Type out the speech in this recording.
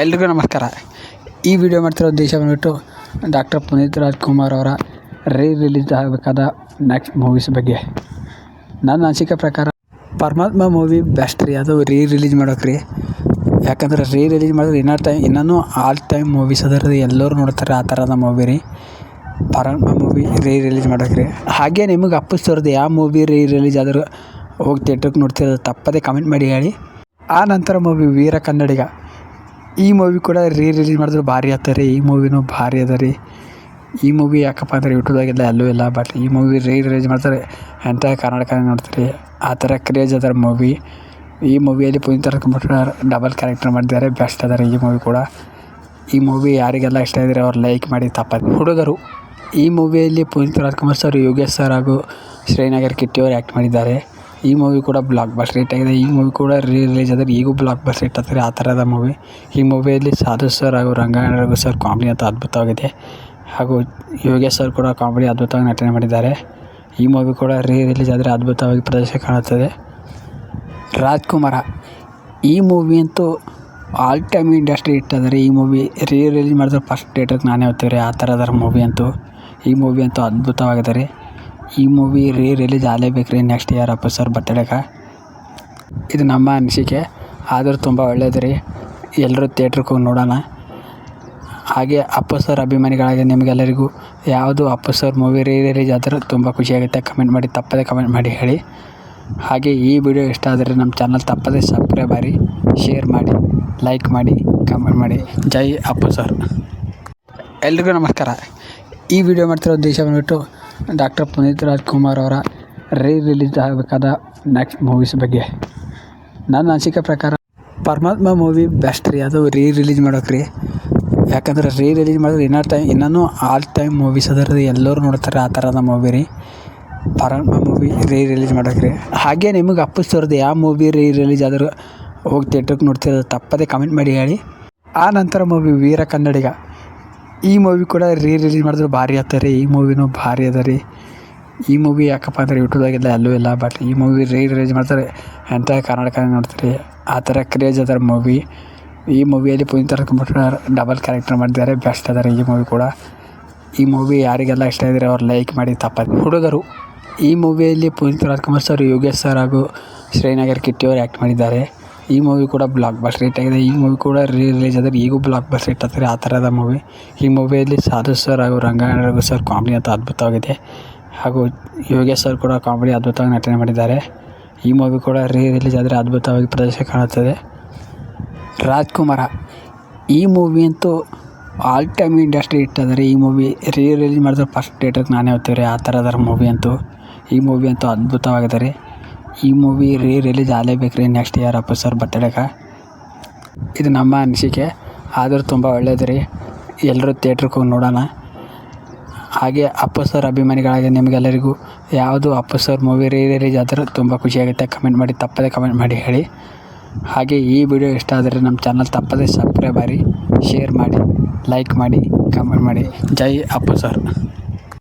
ಎಲ್ರಿಗೂ ನಮಸ್ಕಾರ. ಈ ವಿಡಿಯೋ ಮಾಡ್ತಿರೋ ಉದ್ದೇಶ ಬಂದುಬಿಟ್ಟು ಡಾಕ್ಟರ್ ಪುನೀತ್ ರಾಜ್ಕುಮಾರ್ ಅವರ ರೀ ರಿಲೀಸ್ ಆಗಬೇಕಾದ ನೆಕ್ಸ್ಟ್ ಮೂವೀಸ್ ಬಗ್ಗೆ. ನನ್ನ ಅನಿಸಿಕೆ ಪ್ರಕಾರ ಪರಮಾತ್ಮ ಮೂವಿ ಬೆಸ್ಟ್ ರೀ, ಅದು ರೀ ರಿಲೀಸ್ ಮಾಡೋಕೆ ರೀ. ಯಾಕಂದ್ರೆ ರೀ ರಿಲೀಸ್ ಮಾಡಿದ್ರೆ ಇನ್ನೂ ಟೈಮ್ ಇನ್ನೂ ಆಲ್ ಟೈಮ್ ಮೂವೀಸ್ ಅದರದ್ದು ಎಲ್ಲರೂ ನೋಡ್ತಾರೆ ಆ ಥರದ ಮೂವಿ ರೀ. ಪರಮಾತ್ಮ ಮೂವಿ ರೀ ರಿಲೀಸ್ ಮಾಡೋಕೆ ರೀ. ಹಾಗೆ ನಿಮಗೆ ಅಪ್ಪಿಸ್ತೋರ್ದು ಯಾವ ಮೂವಿ ರೀ ರಿಲೀಸ್ ಆದರೂ ಹೋಗಿ ಥಿಯೇಟ್ರಿಗೆ ನೋಡ್ತಿರೋದು ತಪ್ಪದೇ ಕಮೆಂಟ್ ಮಾಡಿ ಹೇಳಿ. ಆ ನಂತರ ಮೂವಿ ವೀರ ಕನ್ನಡಿಗ. ಈ ಮೂವಿ ಕೂಡ ರೀ ರಿಲೀಸ್ ಮಾಡಿದ್ರು ಭಾರಿ ರೀ ಈ ಮೂವಿನೂ ಭಾರಿ ಅದ ರೀ. ಈ ಮೂವಿ ಯಾಕಪ್ಪ ಅಂದ್ರೆ ಯೂಟ್ಯೂಬ್ದಾಗೆಲ್ಲ ಎಲ್ಲೂ ಇಲ್ಲ ಬಟ್ ಈ ಮೂವಿ ರೀ ರಿಲೀಸ್ ಮಾಡ್ತಾರೆ. ಎಂಥ ಕರ್ನಾಟಕ ನೋಡ್ತಾರೆ. ಆ ಥರ ಕ್ರೇಜ್ ಅದರ ಮೂವಿ ಈ ಮೂವಿಯಲ್ಲಿ ಪುನೀತ್ ರಾಜ್ಕುಮಾರ್ ಡಬಲ್ ಕ್ಯಾರೆಕ್ಟರ್ ಮಾಡಿದ್ದಾರೆ ಬೆಸ್ಟ್ ಅದ ರೀ ಈ ಮೂವಿ ಕೂಡ. ಈ ಮೂವಿ ಯಾರಿಗೆಲ್ಲ ಇಷ್ಟ ಇದ್ದರೆ ಅವ್ರು ಲೈಕ್ ಮಾಡಿ ತಪ್ಪದು. ಹುಡುಗರು, ಈ ಮೂವಿಯಲ್ಲಿ ಪುನೀತ್ ರಾಜ್ಕುಮಾರ್ ಸರ್ ಯೋಗೇಶ್ ಸರ್ ಹಾಗೂ ಶ್ರೀನಗರ್ ಕಿಟ್ಟಿಯವರು ಆ್ಯಕ್ಟ್ ಮಾಡಿದ್ದಾರೆ. ಈ ಮೂವಿ ಕೂಡ ಬ್ಲಾಕ್ ಬಸ್ಟರ್ ಹಿಟ್ ಆಗಿದೆ. ಈ ಮೂವಿ ಕೂಡ ರೀ ರಿಲೀಸ್ ಆದರೆ ಈಗೂ ಬ್ಲಾಕ್ ಬಸ್ಟರ್ ಹಿಟ್ ಆಗ್ತದೆ. ಆ ಥರದ ಮೂವಿ ಈ ಮೂವಿಯಲ್ಲಿ ಸಾಧು ಸರ್ ಹಾಗೂ ರಘು ಸರ್ ಕಾಮಿಡಿ ಅಂತ ಅದ್ಭುತವಾಗಿದೆ. ಹಾಗೂ ಯೋಗೇಶ್ ಸರ್ ಕೂಡ ಕಾಮಿಡಿ ಅದ್ಭುತವಾಗಿ ನಟನೆ ಮಾಡಿದ್ದಾರೆ. ಈ ಮೂವಿ ಕೂಡ ರೀ ರಿಲೀಸ್ ಆದರೆ ಅದ್ಭುತವಾಗಿ ಪ್ರದರ್ಶನ ಕಾಣುತ್ತದೆ. ರಾಜ್ಕುಮಾರ, ಈ ಮೂವಿ ಅಂತೂ ಆಲ್ ಟೈಮ್ ಇಂಡಸ್ಟ್ರಿ ಹಿಟ್ ಆದರೆ ಈ ಮೂವಿ ರೀ ರಿಲೀಸ್ ಮಾಡಿದ್ರೆ ಫಸ್ಟ್ ಥಿಯೇಟ್ರಿಗೆ ನಾನೇ ಹೋಗ್ತೀವಿ ರೀ ಆ ಥರದ ಮೂವಿ ಅಂತೂ, ಈ ಮೂವಿ ಅಂತೂ ಅದ್ಭುತವಾಗಿದೆ ರೀ. ಈ ಮೂವಿ ರೀ ರಿಲೀಸ್ ಆಗಲೇಬೇಕು ರೀ ನೆಕ್ಸ್ಟ್ ಇಯರ್ ಅಪ್ಪ ಸರ್ ಬರ್ತಡೇಗೆ ಇದು ನಮ್ಮ ಅನಿಸಿಕೆ. ಆದರೂ ತುಂಬ ಒಳ್ಳೇದು ರೀ ಎಲ್ಲರೂ ಥಿಯೇಟ್ರಿಗೆ ಹೋಗಿ ನೋಡೋಣ. ಹಾಗೆ ಅಪ್ಪ ಸರ್ ಅಭಿಮಾನಿಗಳಾಗಿ ನಿಮಗೆಲ್ಲರಿಗೂ ಯಾವುದು Appu sir movie re release ಆದರೂ ತುಂಬ ಖುಷಿಯಾಗುತ್ತೆ ಕಮೆಂಟ್ ಮಾಡಿ, ತಪ್ಪದೆ ಕಮೆಂಟ್ ಮಾಡಿ ಹೇಳಿ. ಹಾಗೆ ಈ ವಿಡಿಯೋ ಇಷ್ಟ ಆದರೆ ನಮ್ಮ ಚಾನಲ್ ತಪ್ಪದೆ ಸಬ್ಸ್ಕ್ರೈಬ್ ಮಾಡಿ ಶೇರ್ ಮಾಡಿ ಲೈಕ್ ಮಾಡಿ ಕಮೆಂಟ್ ಮಾಡಿ. ಜೈ ಅಪ್ಪು ಸರ್ ಎಲ್ರಿಗೂ ನಮಸ್ಕಾರ. ಈ ವಿಡಿಯೋ ಮಾಡ್ತಿರೋ ಉದ್ದೇಶ ಬಂದ್ಬಿಟ್ಟು ಡಾಕ್ಟರ್ ಪುನೀತ್ ರಾಜ್ಕುಮಾರ್ ಅವರ ರೀ ರಿಲೀಸ್ ಆಗಬೇಕಾದ ನೆಕ್ಸ್ಟ್ ಮೂವೀಸ್ ಬಗ್ಗೆ. ನನ್ನ ಅನಿಸಿಕೆ ಪ್ರಕಾರ ಪರಮಾತ್ಮ ಮೂವಿ ಬೆಸ್ಟ್ ರೀ. ಅದು ರೀ ರಿಲೀಸ್ ಮಾಡೋಕೆ ರೀ ಯಾಕಂದ್ರೆ ರೀ ರಿಲೀಸ್ ಮಾಡಿದ್ರೆ ಇನ್ನೂ ಟೈಮ್ ಇನ್ನೂ ಆಲ್ ಟೈಮ್ ಮೂವೀಸ್ ಅದರ ಎಲ್ಲರೂ ನೋಡ್ತಾರೆ ಆ ಥರದ ಮೂವಿ ರೀ. ಪರಮಾತ್ಮ ಮೂವಿ ರೀ ರಿಲೀಸ್ ಮಾಡೋಕೆ ರೀ ಹಾಗೆ ನಿಮಗೆ ಅಪ್ಪಿಸ್ತೋರ್ದು ಯಾವ ಮೂವಿ ರೀ ರಿಲೀಸ್ ಆದರೂ ಹೋಗಿ ಥಿಯೇಟ್ರಿಗೆ ನೋಡ್ತಿರೋದು ತಪ್ಪದೇ ಕಮೆಂಟ್ ಮಾಡಿ ಹೇಳಿ. ಆ ನಂತರ ಮೂವಿ ವೀರ ಕನ್ನಡಿಗ. ಈ ಮೂವಿ ಕೂಡ ರೀ ರಿಲೀಸ್ ಮಾಡಿದ್ರು ಭಾರಿ ಆಗ್ತದೆ ರೀ. ಈ ಮೂವಿನೂ ಭಾರಿ ಅದ ರೀ. ಈ ಮೂವಿ ಯಾಕಪ್ಪ ಅಂದರೆ ಯೂಟ್ಯೂಬ್ದಾಗೆಲ್ಲ ಅಲ್ಲೂ ಇಲ್ಲ ಬಟ್ ಈ ಮೂವಿ ರೀ ರಿಲೀಸ್ ಮಾಡ್ತಾರೆ ಎಂಥ ಕರ್ನಾಟಕ ನೋಡ್ತಾರೆ. ಆ ಥರ ಕ್ರೇಜ್ ಅದ ಮೂವಿ ಈ ಮೂವಿಯಲ್ಲಿ ಪುನೀತ್ ರಾಜ್ಕುಮಾರ್ ಡಬಲ್ ಕ್ಯಾರೆಕ್ಟರ್ ಮಾಡಿದ್ದಾರೆ ಬೆಸ್ಟ್ ಅದಾರೆ ಈ ಮೂವಿ ಕೂಡ. ಈ ಮೂವಿ ಯಾರಿಗೆಲ್ಲ ಇಷ್ಟ ಇದ್ದರೆ ಅವ್ರು ಲೈಕ್ ಮಾಡಿ, ತಪ್ಪದು. ಹುಡುಗರು, ಈ ಮೂವಿಯಲ್ಲಿ ಪುನೀತ್ ರಾಜ್ಕುಮಾರ್ ಸರ್ ಯೋಗೇಶ್ ಸರ್ ಹಾಗೂ ಶ್ರೀನಗರ್ ಕಿಟ್ಟಿ ಅವರು ಆ್ಯಕ್ಟ್ ಮಾಡಿದ್ದಾರೆ. ಈ ಮೂವಿ ಕೂಡ ಬ್ಲಾಕ್ ಬಸ್ಟರ್ ಹಿಟ್ ಆಗಿದೆ. ಈ ಮೂವಿ ಕೂಡ ರೀ ರಿಲೀಸ್ ಆದರೆ ಈಗೂ ಬ್ಲಾಕ್ ಬಸ್ಟರ್ ಹಿಟ್ ಆಗ್ತದೆ. ಆ ಥರದ ಮೂವಿ ಈ ಮೂವಿಯಲ್ಲಿ ಸಾಧು ಸರ್ ಹಾಗೂ ರಘು ಸರ್ ಕಾಮಿಡಿ ಅಂತ ಅದ್ಭುತವಾಗಿದೆ. ಹಾಗೂ ಯೋಗೇಶ್ ಸರ್ ಕೂಡ ಕಾಮಿಡಿ ಅದ್ಭುತವಾಗಿ ನಟನೆ ಮಾಡಿದ್ದಾರೆ. ಈ ಮೂವಿ ಕೂಡ ರೀ ರಿಲೀಸ್ ಆದರೆ ಅದ್ಭುತವಾಗಿ ಪ್ರದರ್ಶನ ಕಾಣುತ್ತದೆ. ರಾಜ್ಕುಮಾರ, ಈ ಮೂವಿ ಅಂತೂ ಆಲ್ ಟೈಮ್ ಇಂಡಸ್ಟ್ರಿ ಅದ ಈ ಮೂವಿ ರೀ ರಿಲೀಸ್ ಮಾಡಿದ್ರೆ ಫಸ್ಟ್ ಡೇಟ್ ನಾನೇ ಹೋಗ್ತೀವಿ ಆ ಥರದ ಮೂವಿ ಅಂತೂ ಈ ಮೂವಿ ಅಂತೂ ಅದ್ಭುತವಾಗಿದೆ ರೀ. ಈ ಮೂವಿ ರೀ ರಿಲೀಸ್ ಆಗಲೇಬೇಕು ರೀ ನೆಕ್ಸ್ಟ್ ಇಯರ್ ಅಪ್ಪ ಸರ್ ಬರ್ತಡೇಗೆ ಇದು ನಮ್ಮ ಅನಿಸಿಕೆ. ಆದರೂ ತುಂಬ ಒಳ್ಳೇದು ರೀ ಎಲ್ಲರೂ ಥಿಯೇಟ್ರಿಗೆ ಹೋಗಿ ನೋಡೋಣ. ಹಾಗೆ ಅಪ್ಪ ಸರ್ ಅಭಿಮಾನಿಗಳಾಗಿ ನಿಮಗೆಲ್ಲರಿಗೂ ಯಾವುದು ಅಪ್ಪ ಸರ್ ಮೂವಿ ರೀ ರಿಲೀಸ್ ಆದರೆ ತುಂಬ ಖುಷಿಯಾಗುತ್ತೆ ಕಮೆಂಟ್ ಮಾಡಿ, ತಪ್ಪದೆ ಕಮೆಂಟ್ ಮಾಡಿ ಹೇಳಿ. ಹಾಗೆ ಈ ವಿಡಿಯೋ ಇಷ್ಟ ಆದರೆ ನಮ್ಮ ಚಾನಲ್ ತಪ್ಪದೆ ಸಬ್ಸ್ಕ್ರೈಬ್ ಮಾಡಿ ಶೇರ್ ಮಾಡಿ ಲೈಕ್ ಮಾಡಿ ಕಮೆಂಟ್ ಮಾಡಿ. ಜೈ ಅಪ್ಪ ಸರ್